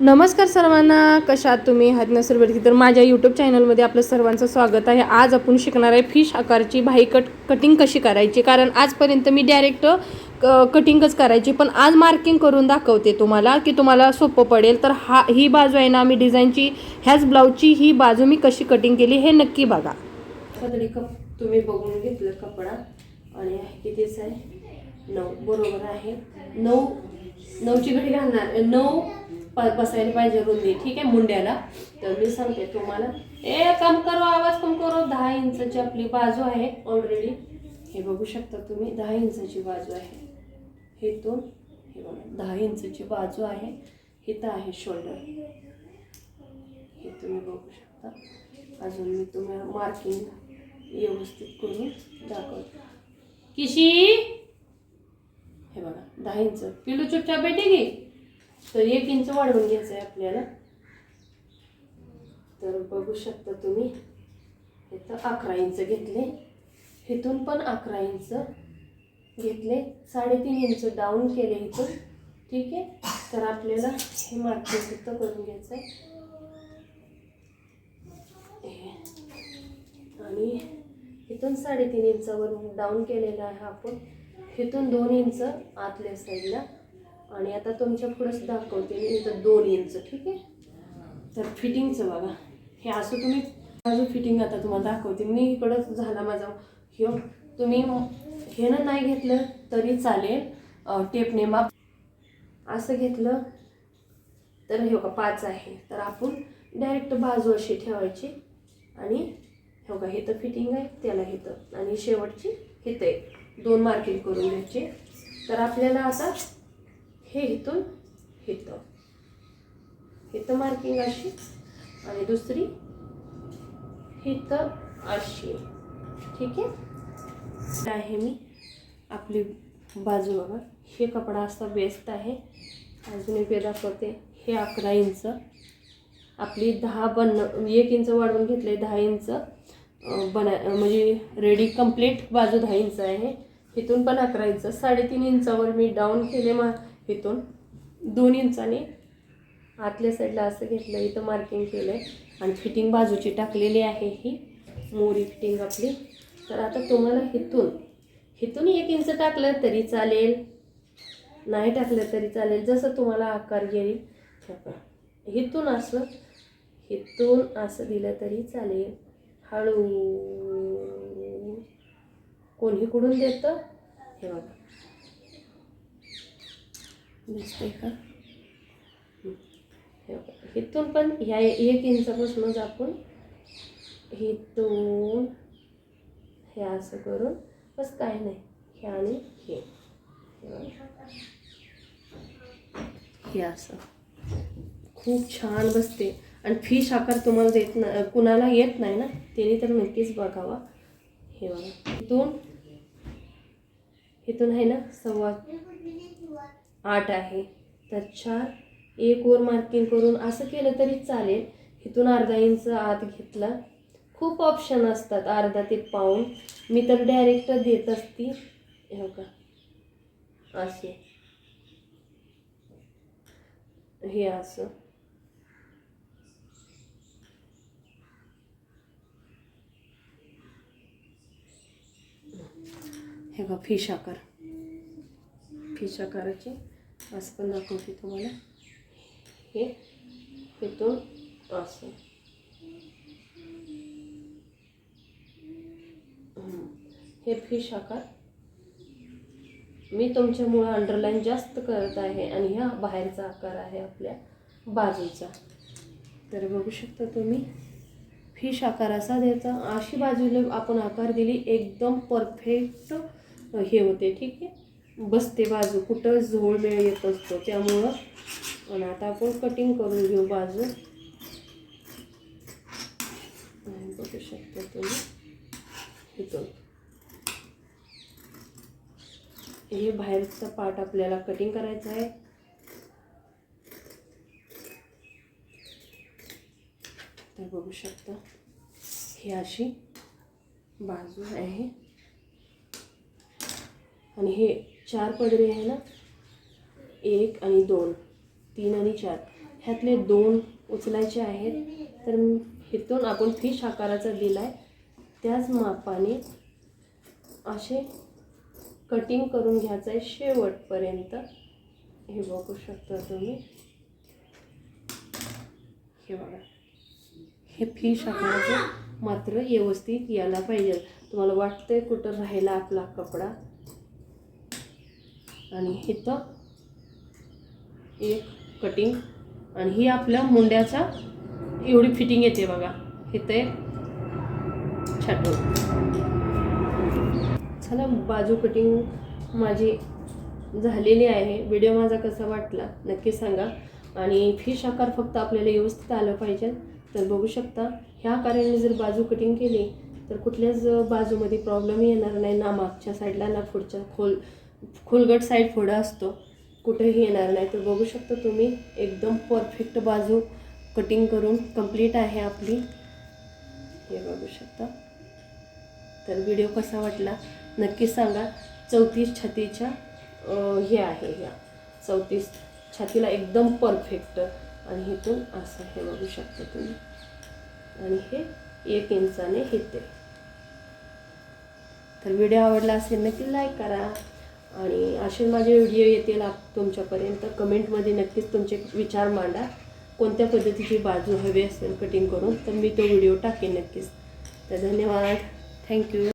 नमस्कार सर्वांना कशा तुम्ही? तुम्ही हातनसरवरती तर माझ्या यूट्यूब चॅनलमध्ये आपलं सर्वांचं स्वागत आहे. आज आपण शिकणार आहे फिश आकारची भाई कट कटिंग कशी करायची? कारण आजपर्यंत मी डायरेक्ट कटिंगच करायची पण आज मार्किंग करून दाखवते तुम्हाला की तुम्हाला सोपं पडेल. तर हा ही बाजू आहे ना मी डिझाईनची ह्याच ब्लाऊजची ही बाजू मी कशी कटिंग केली हे नक्की बघा. कप तुम्ही बघून घेतलं कपडा आणि कितीच आहे? नऊ. बरोबर आहे. नऊ नऊची घडी घालणार नऊ प- बसायला पाहिजे रुंदी. ठीक आहे मुंड्याला. तर मी सांगते तुम्हाला. ए कम करो आवाज कम करो. दहा इंचाची आपली बाजू आहे ऑलरेडी हे बघू शकता तुम्ही दहा इंचाची बाजू आहे. हेतून हे बघा दहा इंचाची बाजू आहे. इथं आहे शोल्डर हे तुम्ही बघू शकता. अजून मी तुम्हाला मार्किंग व्यवस्थित करून दाखवते. किशी? हे बघा दहा इंच. पिलू चुपचाप भेटे की? तर एक इंच वाढवून घ्यायचं आहे आपल्याला. तर बघू शकता तुम्ही इथं अकरा इंच घेतले. इथून पण अकरा इंच घेतले. साडेतीन इंच डाऊन केले इथून. ठीक आहे? तर आपल्याला हे मार्किंग इथं करून घ्यायचं आहे हे. आणि इथून साडेतीन इंचावर डाऊन केलेला आहे आपण. इथून दोन इंच आतल्या साईडला आणि आता तुमच्या पुढंच दाखवते मी इथं दोन इंच ठीक आहे? तर फिटिंगचं बघा. हे असं तुम्ही माझं फिटिंग आता तुम्हाला दाखवते मी इकडंच झाला माझा हे. तुम्ही हे ना नाही घेतलं तरी चालेल टेपने माप. असं घेतलं तर हे का पाच आहे. तर आपण डायरेक्ट बाजू अशी ठेवायची आणि हे का हे तर फिटिंग आहे त्याला इथं आणि शेवटची हिथं आहे दोन मार्किंग करून घ्यायचे. तर आपल्याला आता हे इथून इथं. इथं मार्किंग अशी आणि दुसरी इथं अशी. ठीक आहे? आहे मी आपली बाजू बघा. हे कपडा असा बेस्ट आहे. अजून एक वेळ दाखवते हे अकरा इंच. आपली दहा बन एक इंच वाढवून घेतले दहा इंच. बना म्हणजे रेडी कंप्लीट बाजू दहा इंच आहे. इथून पण अकरा इंच. साडेतीन इंचावर मी डाऊन केले मा इथून. दोन इंचाने आतल्या साईडला असं घेतलं इथं मार्किंग केलं आहे आणि फिटिंग बाजूची टाकलेली आहे ही. मोरी फिटिंग आपली. तर आता तुम्हाला इथून इथून एक इंच टाकलं तरी चालेल. नाही टाकलं तरी चालेल. जसं तुम्हाला आकार येईल इथून असं इथून असं दिलं तरी चालेल. हळू. कोणी कुठून देतं? हे बघा. दिसते का? हे इथून पण ह्या एक इंचापासूनच आपण इथून हे असं करून बस काय नाही हे आणि हे. हे असं. खूप छान बसते. आणि फिश आकार तुम्हाला देत ना कुणाला येत नाही ना त्याने तर नक्कीच बघावा. हे बघा. इथून इथून आहे ना सव्वा आठ आहे. तर चार एक वर मार्किंग करून असं केलं तरी चालेल. इथून अर्धा इंच आत घेतला. खूप ऑप्शन असतात. अर्धा ते पाऊन मी तर डायरेक्ट देत असती. हे का असे. हे असं. हे बघा फिश आकार फिश आकाराचे असं पण दाखवते तुम्हाला. हे इथून असं. हे फिश आकार. मी तुमच्यामुळं अंडरलाईन जास्त करत आहे आणि ह्या बाहेरचा आकार आहे आपल्या बाजूचा. तर बघू शकता तुम्ही फिश आकार असा द्यायचा अशी बाजूला आपण आकार दिली एकदम परफेक्ट हे होते ठीक आहे? बसते बाजू कुठं झोळ वेळ येत असतो त्यामुळं. आणि आता आपण कटिंग करून घेऊ बाजू. बघू शकता तुम्ही. इथून हे बाहेरचा पार्ट आपल्याला कटिंग करायचा आहे. तर बघू शकता. ही अशी बाजू आहे. आणि हे चार पदरे आहे ना? एक आणि दोन. तीन आणि चार. ह्यातले दोन उचलायचे आहेत. तर हिथून आपण फिश आकाराचा दिला आहे त्याच मापाने असे कटिंग करून घ्यायचं आहे शेवटपर्यंत. हे बघू शकता तुम्ही. हे बघा. हे फिश आकाराचं मात्र व्यवस्थित यायला पाहिजे. तुम्हाला वाटतंय कुठं राहिला आपला कपडा? आणि इथं एक कटिंग आणि ही आपल्या मुंड्याचा एवढी फिटिंग येते बघा. इथं एक छाटून. चला बाजू कटिंग माझी झालेली आहे. व्हिडिओ माझा कसा वाटला नक्की सांगा. आणि फिश आकार फक्त आपल्याला व्यवस्थित आलं पाहिजे. तर बघू शकता ह्या आकाराने जर बाजू कटिंग केली तर कुठल्याच बाजूमध्ये प्रॉब्लेम येणार नाही. ना मागच्या साईडला ना पुढच्या खोल खोलगट साईड पुढं असतो. कुठेही येणार नाही. तर बघू शकता तुम्ही एकदम परफेक्ट बाजू कटिंग करून कंप्लीट आहे आपली. हे बघू शकता. तर व्हिडिओ कसा वाटला? नक्की सांगा. चौतीस छातीच्या हे आहे ह्या चौतीस छातीला एकदम परफेक्ट आणि इथून असं हे बघू शकता तुम्ही. आणि हे एक इंचाने येते तर व्हिडिओ आवडला असेल नक्की लाईक करा. आणि असे माझे व्हिडिओ येतील आप तुमच्यापर्यंत. कमेंटमध्ये नक्कीच तुमचे विचार मांडा. कोणत्या पद्धतीची बाजू हवी असेल कटिंग करून तर मी तो व्हिडिओ टाकेन नक्कीच. तर धन्यवाद. थँक्यू